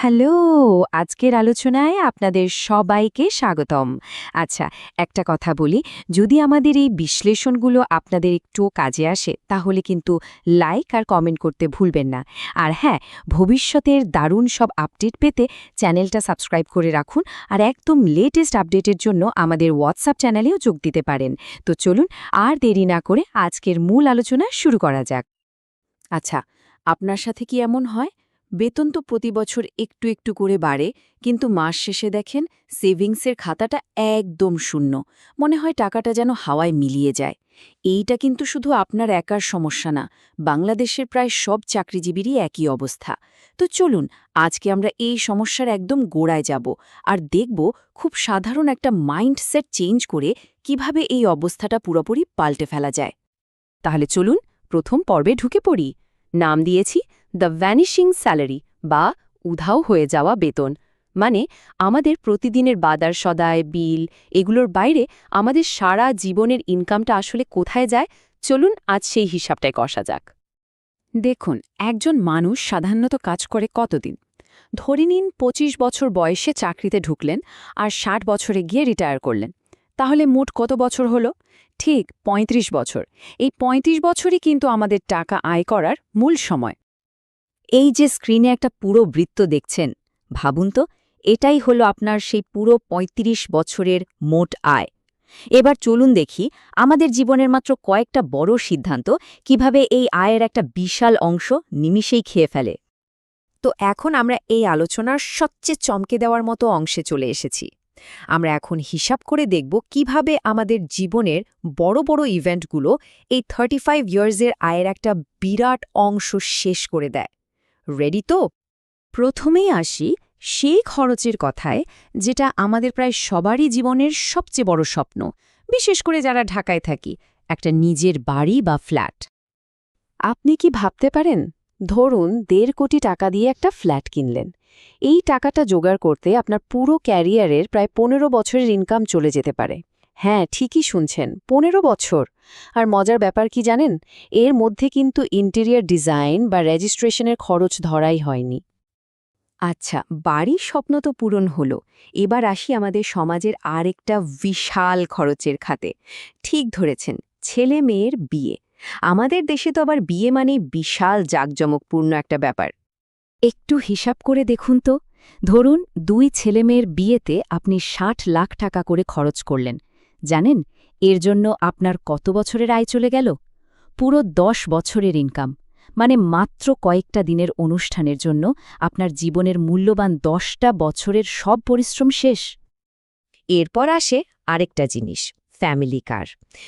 Hello, আজকের আলোচনায় আপনাদের সবাইকে স্বাগতম। আচ্ছা একটা কথা বলি, যদি আমাদের এই বিশ্লেষণগুলো আপনাদের একটু কাজে আসে, তাহলে কিন্তু লাইক আর কমেন্ট করতে ভুলবেন না। আর হ্যাঁ ভবিষ্যতের দারুণ সব আপডেট পেতে চ্যানেলটা সাবস্ক্রাইব করে রাখুন আর একদম লেটেস্ট আপডেটের জন্য আমাদের হোয়াটসঅ্যাপ চ্যানেলেও যোগ দিতে পারেন। তো চলুন, আর দেরি না করে আজকের মূল আলোচনা শুরু করা যাক। আচ্ছা আপনার সাথে কি এমন হয়? বেতন তো প্রতি বছর একটু একটু করে বাড়ে, কিন্তু মাস শেষে দেখেন সেভিংসের খাতাটা একদম শূন্য। মনে হয় টাকাটা যেন হাওয়ায় মিলিয়ে যায়। এইটা কিন্তু শুধু আপনার একার সমস্যা না, বাংলাদেশের প্রায় সব চাকরিজীবীরই একই অবস্থা। তো চলুন, আজকে আমরা এই সমস্যার একদম গোড়ায় যাব আর দেখব খুব সাধারণ একটা মাইন্ডসেট চেঞ্জ করে কীভাবে এই অবস্থাটা পুরোপুরি পাল্টে ফেলা যায়। তাহলে চলুন, প্রথম পর্বে ঢুকে পড়ি। নাম দিয়েছি দ্য ভ্যানিশিং স্যালারি বা উধাও হয়ে যাওয়া বেতন। মানে আমাদের প্রতিদিনের বাদার সদায়, বিল, এগুলোর বাইরে আমাদের সারা জীবনের ইনকামটা আসলে কোথায় যায়? চলুন আজ সেই হিসাবটায় কষা যাক। দেখুন, একজন মানুষ সাধারণত কাজ করে কতদিন? ধরে নিন ২৫ বছর বয়সে চাকরিতে ঢুকলেন আর ষাট বছরে গিয়ে রিটায়ার করলেন। তাহলে মোট কত বছর হলো? ঠিক ৩৫ বছর। এই ৩৫ বছরই কিন্তু আমাদের টাকা আয় করার মূল সময়। এই যে স্ক্রিনে একটা পুরো বৃত্ত দেখছেন, ভাবুন তো, এটাই হলো আপনার সেই পুরো ৩৫ বছরের মোট আয়। এবার চলুন দেখি, আমাদের জীবনের মাত্র কয়েকটা বড় সিদ্ধান্ত কীভাবে এই আয়ের একটা বিশাল অংশ নিমিষেই খেয়ে ফেলে। তো এখন আমরা এই আলোচনার সবচেয়ে চমকে দেওয়ার মতো অংশে চলে এসেছি। আমরা এখন হিসাব করে দেখব কীভাবে আমাদের জীবনের বড় বড় ইভেন্টগুলো এই থার্টি ফাইভ ইয়ার্সের আয়ের একটা বিরাট অংশ শেষ করে দেয়। রেডি তো? প্রথমেই আসি সেই খরচের কথায়, যেটা আমাদের প্রায় সবারই জীবনের সবচেয়ে বড় স্বপ্ন, বিশেষ করে যারা ঢাকায় থাকি, একটা নিজের বাড়ি বা ফ্ল্যাট। আপনি কি ভাবতে পারেন? ধরুন দেড় কোটি টাকা দিয়ে একটা ফ্ল্যাট কিনলেন। এই টাকাটা জোগাড় করতে আপনার পুরো ক্যারিয়ারের প্রায় পনেরো বছরের ইনকাম চলে যেতে পারে। হ্যাঁ ঠিকই শুনছেন, পনেরো বছর। আর মজার ব্যাপার কি জানেন? এর মধ্যে কিন্তু ইন্টেরিয়ার ডিজাইন বা রেজিস্ট্রেশনের খরচ ধরাই হয়নি। আচ্ছা বাড়ির স্বপ্ন তো পূরণ হলো। এবার আসি আমাদের সমাজের আরেকটা বিশাল খরচের খাতে। ঠিক ধরেছেন, ছেলে মেয়ের বিয়ে। আমাদের দেশে তো আবার বিয়ে মানে বিশাল জাঁকজমকপূর্ণ একটা ব্যাপার। একটু হিসাব করে দেখুন তো। ধরুন, দুই ছেলেমেয়ের বিয়েতে আপনি ষাট লাখ টাকা করে খরচ করলেন। জানেন, এর জন্য আপনার কত বছরের আয় চলে গেল? পুরো দশ বছরের ইনকাম মানে মাত্র কয়েকটা দিনের অনুষ্ঠানের জন্য আপনার জীবনের মূল্যবান দশটা বছরের সব পরিশ্রম শেষ। এরপর আসে আরেকটা জিনিস ফ্যামিলি কার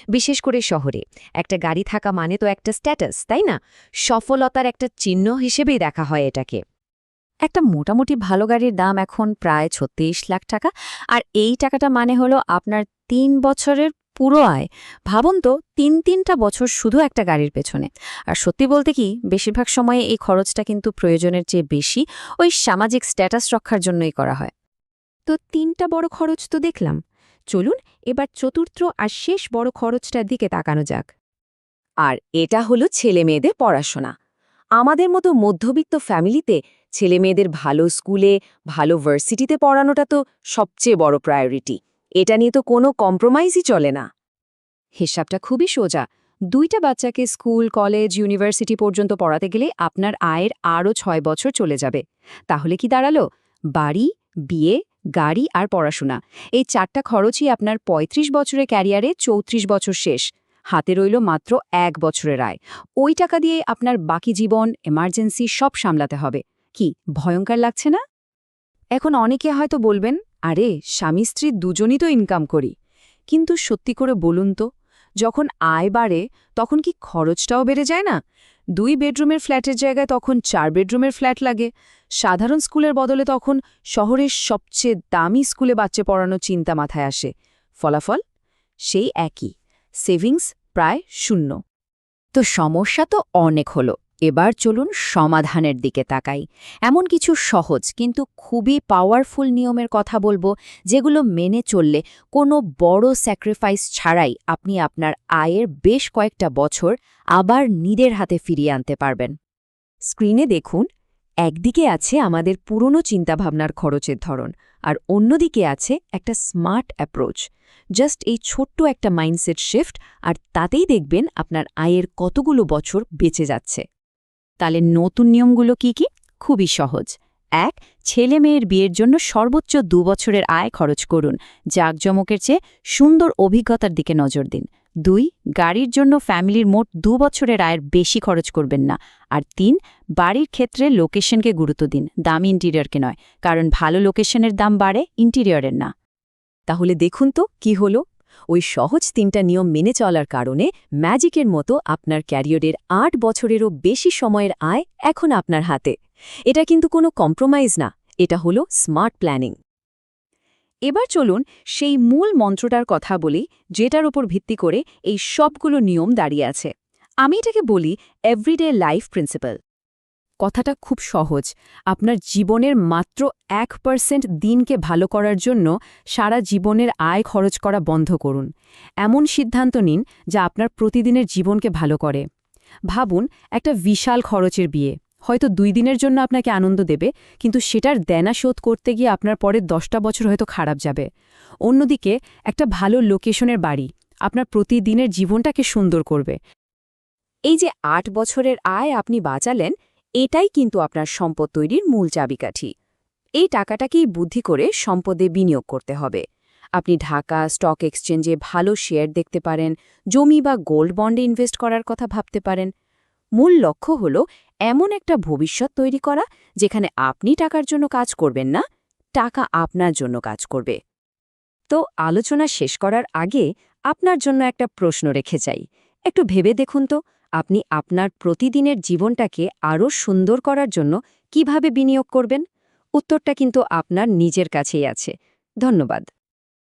বিশেষ করে শহরে। একটা গাড়ি থাকা মানে তো একটা স্ট্যাটাস তাই না? সফলতার একটা চিহ্ন হিসেবেই দেখা হয় এটাকে। একটা মোটামুটি ভালো গাড়ির দাম এখন প্রায় ছত্রিশ লাখ টাকা। আর এই টাকাটা মানে হলো আপনার তিন বছরের পুরো আয়। ভাবুন তো, তিন তিনটা বছর শুধু একটা গাড়ির পেছনে। আর সত্যি বলতে কি, বেশিরভাগ সময়ে এই খরচটা কিন্তু প্রয়োজনের চেয়ে বেশি ওই সামাজিক স্ট্যাটাস রক্ষার জন্যই করা হয়। তো তিনটা বড় খরচ তো দেখলাম। চলুন এবার চতুর্থ আর শেষ বড় খরচটার দিকে তাকানো যাক। আর এটা হলো ছেলে মেয়েদের পড়াশোনা। আমাদের মতো মধ্যবিত্ত ফ্যামিলিতে ছেলে মেয়েদের ভালো স্কুলে, ভালো ভার্সিটিতে পড়ানোটা তো সবচেয়ে বড় প্রায়োরিটি। এটা নিয়ে তো কোনো কম্প্রোমাইজই চলে না। হিসাবটা খুবই সোজা। দুইটা বাচ্চাকে স্কুল, কলেজ, ইউনিভার্সিটি পর্যন্ত পড়াতে গেলে আপনার আয়ের আরও ছয় বছর চলে যাবে। তাহলে কি দাঁড়াল? বাড়ি, বিয়ে, গাড়ি আর পড়াশোনা। এই চারটা খরচই আপনার ৩৫ বছরের ক্যারিয়ারে চৌত্রিশ বছর শেষ। হাতে রইল মাত্র এক বছরের আয়। ওই টাকা দিয়ে আপনার বাকি জীবন এমার্জেন্সি সব সামলাতে হবে। কি, ভয়ঙ্কর লাগছে না? এখন অনেকে হয়তো বলবেন, আরে, স্বামী স্ত্রী দুজনই তো ইনকাম করি। কিন্তু সত্যি করে বলুন তো, যখন আয় বাড়ে, তখন কি খরচটাও বেড়ে যায় না? দুই বেডরুমের ফ্ল্যাটের জায়গায় তখন চার বেডরুমের ফ্ল্যাট লাগে। সাধারণ স্কুলের বদলে তখন শহরের সবচেয়ে দামি স্কুলে বাচ্চা পড়ানোর চিন্তা মাথায় আসে। ফলাফল? সেই একই। সেভিংস প্রায় শূন্য। তো সমস্যা তো অনেক হলো। এবার চলুন সমাধানের দিকে তাকাই। এমন কিছু সহজ কিন্তু খুবই পাওয়ারফুল নিয়মের কথা বলব, যেগুলো মেনে চললে কোনো বড় স্যাক্রিফাইস ছাড়াই আপনি আপনার আয়ের বেশ কয়েকটা বছর আবার নিজের হাতে ফিরিয়ে আনতে পারবেন। স্ক্রিনে দেখুন, একদিকে আছে আমাদের পুরনো চিন্তাভাবনার খরচের ধরন। আর অন্যদিকে আছে একটা স্মার্ট অ্যাপ্রোচ। জাস্ট এই ছোট্ট একটা মাইন্ডসেট শিফট আর তাতেই দেখবেন আপনার আয়ের কতগুলো বছর বেঁচে যাচ্ছে। তাহলে নতুন নিয়মগুলো কি কি? খুবই সহজ। এক, ছেলে মেয়ের বিয়ের জন্য সর্বোচ্চ দু বছরের আয় খরচ করুন। জাঁকজমকের চেয়ে সুন্দর অভিজ্ঞতার দিকে নজর দিন। দুই, গাড়ির জন্য ফ্যামিলির মোট দু বছরের আয়ের বেশি খরচ করবেন না। আর তিন, বাড়ির ক্ষেত্রে লোকেশনকে গুরুত্ব দিন, দামি ইন্টিরিয়রকে নয়, কারণ ভালো লোকেশনের দাম বাড়ে, ইন্টিরিয়রের না। তাহলে দেখুন তো কি হলো। ওই সহজ তিনটা নিয়ম মেনে চলার কারণে ম্যাজিকের মতো আপনার ক্যারিয়ারের আট বছরেরও বেশি সময়ের আয় এখন আপনার হাতে। এটা কিন্তু কোনো কম্প্রোমাইজ না, এটা হলো স্মার্ট প্ল্যানিং। এবার চলুন সেই মূল মন্ত্রটার কথা বলি, যেটার উপর ভিত্তি করে এই সবগুলো নিয়ম দাঁড়িয়ে আছে। আমি এটাকে বলি এভরিডে লাইফ প্রিন্সিপাল কথাটা খুব সহজ। আপনার জীবনের মাত্র এক পার্সেন্ট দিনকে ভালো করার জন্য সারা জীবনের আয় খরচ করা বন্ধ করুন। এমন সিদ্ধান্ত নিন যা আপনার প্রতিদিনের জীবনকে ভালো করে। ভাবুন, একটা বিশাল খরচের বিয়ে। হয়তো দুই দিনের জন্য আপনাকে আনন্দ দেবে, কিন্তু সেটার দেনা শোধ করতে গিয়ে আপনার পরের দশটা বছর হয়তো খারাপ যাবে। অন্যদিকে, একটা ভালো লোকেশনের বাড়ি আপনার প্রতিদিনের জীবনটাকে সুন্দর করবে। এই যে আট বছরের আয় আপনি বাঁচালেন, এটাই কিন্তু আপনার সম্পদ তৈরির মূল চাবিকাঠি। এই টাকাটাকেই বুদ্ধি করে সম্পদে বিনিয়োগ করতে হবে। আপনি ঢাকা স্টক এক্সচেঞ্জে ভালো শেয়ার দেখতে পারেন, জমি বা গোল্ড বন্ডে ইনভেস্ট করার কথা ভাবতে পারেন মূল লক্ষ্য হল এমন একটা ভবিষ্যৎ তৈরি করা যেখানে আপনি টাকার জন্য কাজ করবেন না, টাকা আপনার জন্য কাজ করবে। তো আলোচনা শেষ করার আগে আপনার জন্য একটা প্রশ্ন রেখে চাই একটু ভেবে দেখুন তো, আপনি আপনার প্রতিদিনের জীবনটাকে আরও সুন্দর করার জন্য কীভাবে বিনিয়োগ করবেন? উত্তরটা কিন্তু আপনার নিজের কাছেই আছে। ধন্যবাদ।